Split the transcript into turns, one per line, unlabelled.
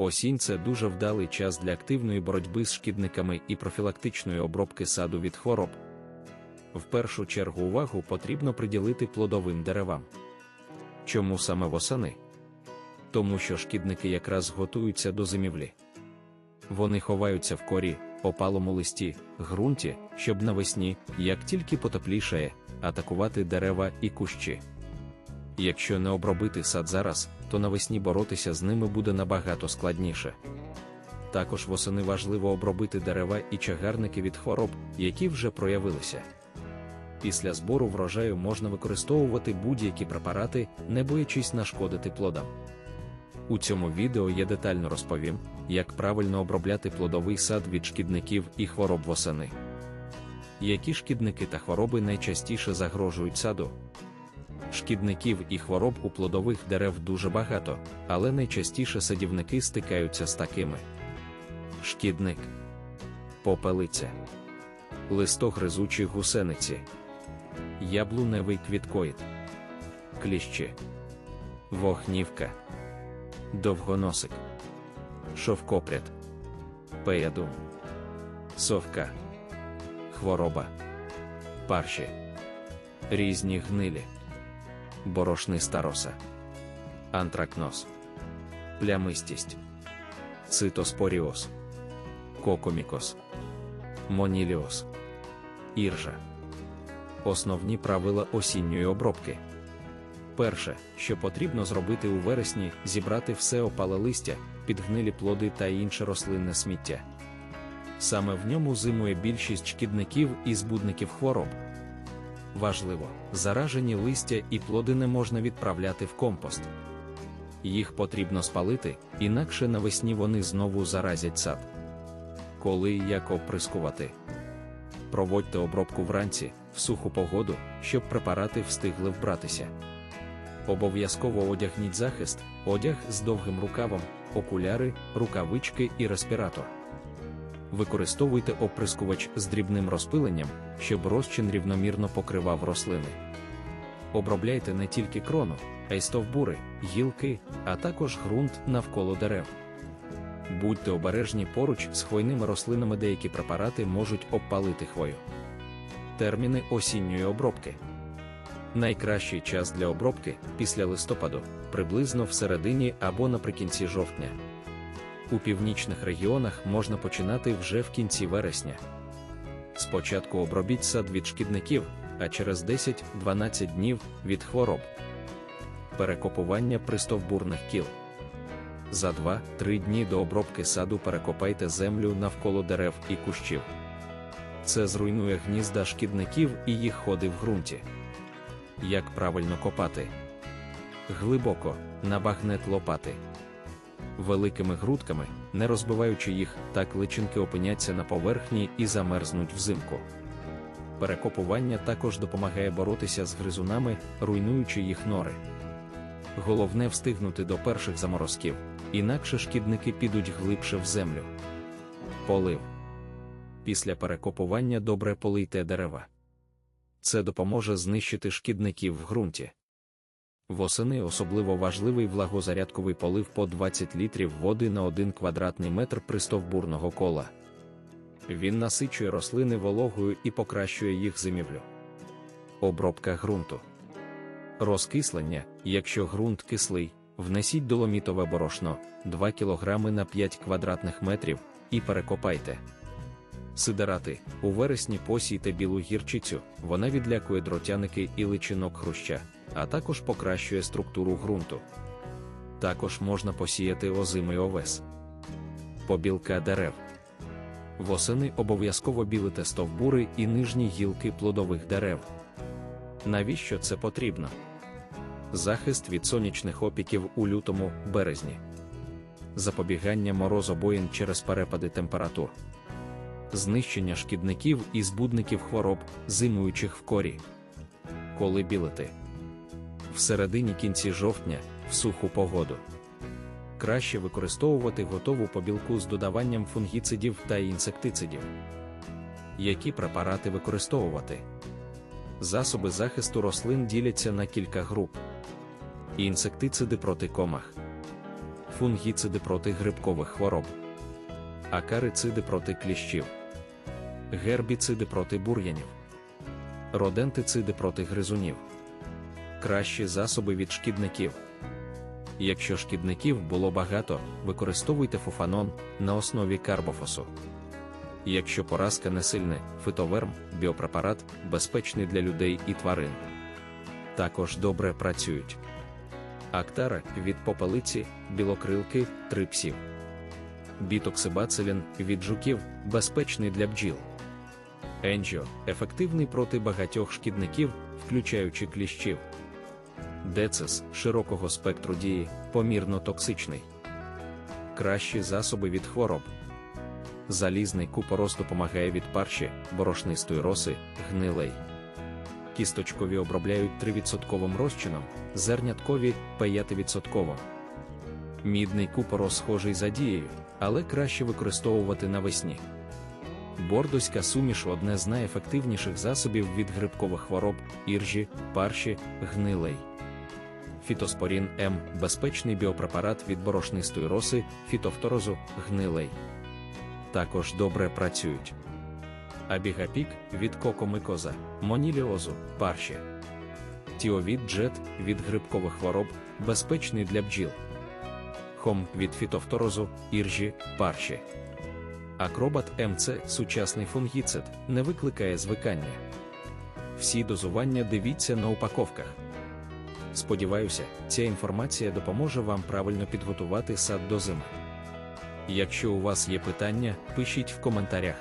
Осінь це дуже вдалий час для активної боротьби з шкідниками і профілактичної обробки саду від хвороб. В першу чергу увагу потрібно приділити плодовим деревам. Чому саме восени? Тому що шкідники якраз готуються до зимівлі. Вони ховаються в корі, опалому листі, ґрунті, щоб навесні, як тільки потеплішає, атакувати дерева і кущі. Якщо не обробити сад зараз, то навесні боротися з ними буде набагато складніше. Також восени важливо обробити дерева і чагарники від хвороб, які вже проявилися. Після збору врожаю можна використовувати будь-які препарати, не боячись нашкодити плодам. У цьому відео я детально розповім, як правильно обробляти плодовий сад від шкідників і хвороб восени. Які шкідники та хвороби найчастіше загрожують саду? Шкідників і хвороб у плодових дерев дуже багато, але найчастіше садівники стикаються з такими: шкідник, попелиця, листогризучі гусениці, яблуневий квіткоїд, кліщі, вогнівка, довгоносик, шовкопряд, пеядун, совка, хвороба, парші, різні гнилі борошниста роса, антракноз, плямистість, цитоспоріоз, кокомікоз, моніліоз, іржа. Основні правила осінньої обробки. Перше, що потрібно зробити у вересні, зібрати все опале листя, підгнилі плоди та інше рослинне сміття. Саме в ньому зимує більшість шкідників і збудників хвороб. Важливо, заражені листя і плоди не можна відправляти в компост. Їх потрібно спалити, інакше навесні вони знову заразять сад. Коли і як оприскувати. Проводьте обробку вранці, в суху погоду, щоб препарати встигли вбратися. Обов'язково одягніть захист, одяг з довгим рукавом, окуляри, рукавички і респіратор. Використовуйте оприскувач з дрібним розпиленням, щоб розчин рівномірно покривав рослини. Обробляйте не тільки крону, а й стовбури, гілки, а також ґрунт навколо дерев. Будьте обережні поруч з хвойними рослинами, деякі препарати можуть обпалити хвою. Терміни осінньої обробки. Найкращий час для обробки після листопаду, приблизно в середині або наприкінці жовтня. У північних регіонах можна починати вже в кінці вересня. Спочатку обробіть сад від шкідників, а через 10-12 днів від хвороб. Перекопування пристовбурних кіл. За 2-3 дні до обробки саду перекопайте землю навколо дерев і кущів. Це зруйнує гнізда шкідників і їх ходи в ґрунті. Як правильно копати? Глибоко, на багнет лопати великими грудками, не розбиваючи їх, так личинки опиняться на поверхні і замерзнуть взимку. Перекопування також допомагає боротися з гризунами, руйнуючи їх нори. Головне встигнути до перших заморозків, інакше шкідники підуть глибше в землю. Полив. Після перекопування добре полийте дерева. Це допоможе знищити шкідників в ґрунті. Восени особливо важливий влагозарядковий полив по 20 літрів води на 1 квадратний метр пристовбурного кола. Він насичує рослини вологою і покращує їх зимівлю. Обробка ґрунту. Розкислення, якщо ґрунт кислий, внесіть доломітове борошно 2 кг на 5 квадратних метрів і перекопайте. Сидерати у вересні посійте білу гірчицю, вона відлякує дротяники і личинок хруща а також покращує структуру ґрунту. Також можна посіяти озимий овес. Побілка дерев. Восени обов'язково білите стовбури і нижні гілки плодових дерев. Навіщо це потрібно? Захист від сонячних опіків у лютому березні, запобігання морозобоїн через перепади температур, знищення шкідників і збудників хвороб, зимуючих в корі. Коли білити в середині кінці жовтня, в суху погоду. Краще використовувати готову побілку з додаванням фунгіцидів та інсектицидів. Які препарати використовувати? Засоби захисту рослин діляться на кілька груп: інсектициди проти комах, фунгіциди проти грибкових хвороб, акарициди проти кліщів, гербіциди проти бур'янів, родентициди проти гризунів, кращі засоби від шкідників. Якщо шкідників було багато, використовуйте фуфанон на основі карбофосу. Якщо поразка не сильна, фитоверм, біопрепарат безпечний для людей і тварин. Також добре працюють. Актара від попелиці, білокрилки, трипсів. Бітоксибацилін від жуків безпечний для бджіл. Енджіо ефективний проти багатьох шкідників, включаючи кліщів. Децис широкого спектру дії, помірно токсичний. Кращі засоби від хвороб. Залізний купорос допомагає від парші, борошнистої роси, гнилей. Кісточкові обробляють 3% розчином, зерняткові 5%. Мідний купорос схожий за дією, але краще використовувати навесні. Бордоська суміш одне з найефективніших засобів від грибкових хвороб, іржі, парші, гнилей. Фітоспорін М безпечний біопрепарат від борошнистої роси, фітофторозу, гнилей. Також добре працюють. Абігапік від кокомикоза, моніліозу, парші. Тіовід джет від грибкових хвороб, безпечний для бджіл. Хом від фітофторозу, іржі, парші. Акробат МЦ сучасний фунгіцид, не викликає звикання. Всі дозування дивіться на упаковках. Сподіваюся, ця інформація допоможе вам правильно підготувати сад до зими. Якщо у вас є питання, пишіть в коментарях.